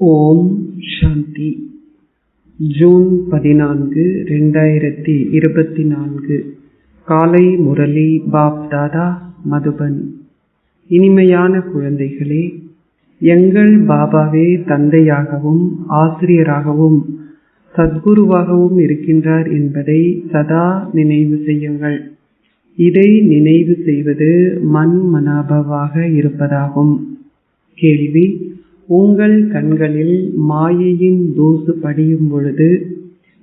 ஓம் சாந்தி. June பதினான்கு ரெண்டாயிரத்தி இருபத்தி நான்கு காலை முரளி பாப் தாதா மதுபன். இனிமையான குழந்தைகளே எங்கள் பாபாவே தந்தையாகவும் ஆசிரியராகவும் சத்குருவாகவும் இருக்கின்றார் என்பதை சதா நினைவு செய்யுங்கள். இதை நினைவு செய்வது மன் மனாபவாக இருப்பதாகும். கேள்வி உங்கள் கண்களில் மாயையின் தூசு படியும் பொழுது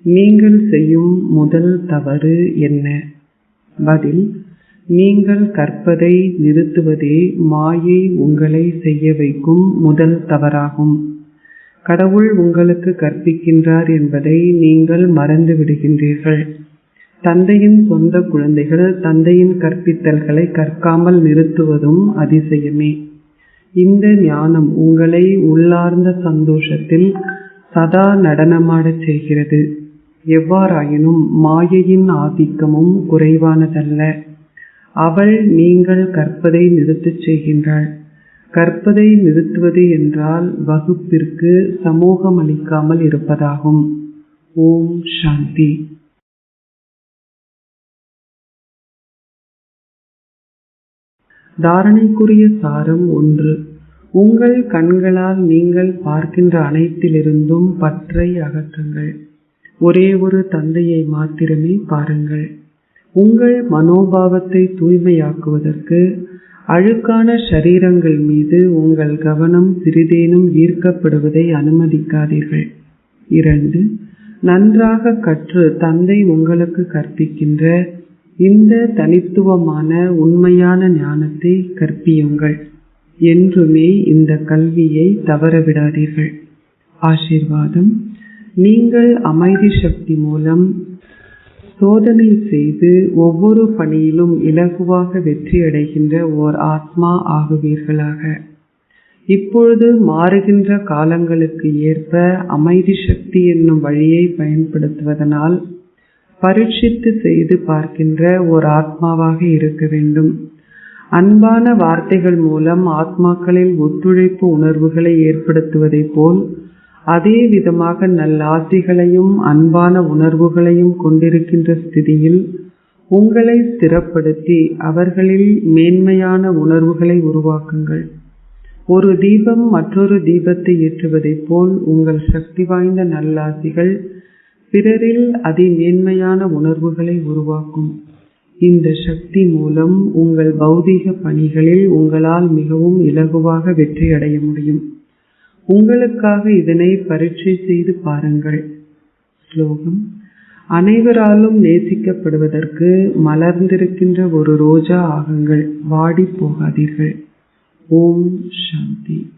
நீங்கள் செய்யும் முதல் தவறு என்ன? பதில் நீங்கள் கற்பதை நிறுத்துவதே மாயை உங்களை செய்ய வைக்கும் முதல் தவறாகும். கடவுள் உங்களுக்கு கற்பிக்கின்றார் என்பதை நீங்கள் மறந்து விடுகின்றீர்கள். தந்தையின் சொந்த குழந்தைகள் தந்தையின் கற்பித்தல்களை கற்காமல் நிறுத்துவதும் அதிசயமே. இந்த ஞானம் உங்களை உள்ளார்ந்த சந்தோஷத்தில் சதா நடனமாடச் செய்கிறது. எவ்வாறாயினும் மாயையின் ஆதிக்கமும் குறைவானதல்ல. அவள் நீங்கள் கற்பதை நிறுத்தச் செய்கின்றாள். கற்பதை நிறுத்துவது என்றால் வகுப்பிற்கு சமூகம் அளிக்காமல் இருப்பதாகும். ஓம் சாந்தி. தாரணைக்குரிய சாரம் ஒன்று. உங்கள் கண்களால் நீங்கள் பார்க்கின்ற அனைத்திலிருந்தும் பற்றை அகற்றுங்கள். ஒரே ஒரு தந்தையை மாத்திரமே பாருங்கள். உங்கள் மனோபாவத்தை தூய்மையாக்குவதற்கு அழுக்கான சரீரங்கள் மீது உங்கள் கவனம் சிறிதேனும் ஈர்க்கப்படுவதை அனுமதிக்காதீர்கள். இரண்டு நன்றாக கற்று தந்தை உங்களுக்கு கற்பிக்கின்ற இந்த தனித்துவமான உண்மையான ஞானத்தை கற்பியுங்கள். என்றுமே இந்த கல்வியை தவறவிடாதீர்கள். ஆசீர்வாதம். நீங்கள் அமைதி சக்தி மூலம் சோதனை செய்து ஒவ்வொரு பணியிலும் இலகுவாக வெற்றி அடைகின்ற ஓர் ஆத்மா ஆகுவீர்களாக. இப்பொழுது மாறுகின்ற காலங்களுக்கு ஏற்ப அமைதி சக்தி என்னும் வழியை பயன்படுத்துவதனால் பரீட்சித்து செய்து பார்க்கின்ற ஒரு ஆத்மாவாக இருக்க வேண்டும். அன்பான வார்த்தைகள் மூலம் ஆத்மாக்களில் ஒத்துழைப்பு உணர்வுகளை ஏற்படுத்துவதைப் போல் அதே விதமாக நல்லாசிகளையும் அன்பான உணர்வுகளையும் கொண்டிருக்கின்ற ஸ்திதியில் உங்களை ஸ்திரப்படுத்தி அவர்களில் மேன்மையான உணர்வுகளை உருவாக்குங்கள். ஒரு தீபம் மற்றொரு தீபத்தை ஏற்றுவதைப் போல் உங்கள் சக்தி வாய்ந்த நல்லாசிகள் பிறரில் அதிமேன்மையான உணர்வுகளை உருவாக்கும். இந்த சக்தி மூலம் உங்கள் பௌதீக பணிகளில் உங்களால் மிகவும் இலகுவாக வெற்றி அடைய முடியும். உங்களுக்காக இதனை பரீட்சை செய்து பாருங்கள். ஸ்லோகம். அனைவராலும் நேசிக்கப்படுவதற்கு மலர்ந்திருக்கின்ற ஒரு ரோஜா ஆகுங்கள். வாடி போகாதீர்கள். ஓம் சாந்தி.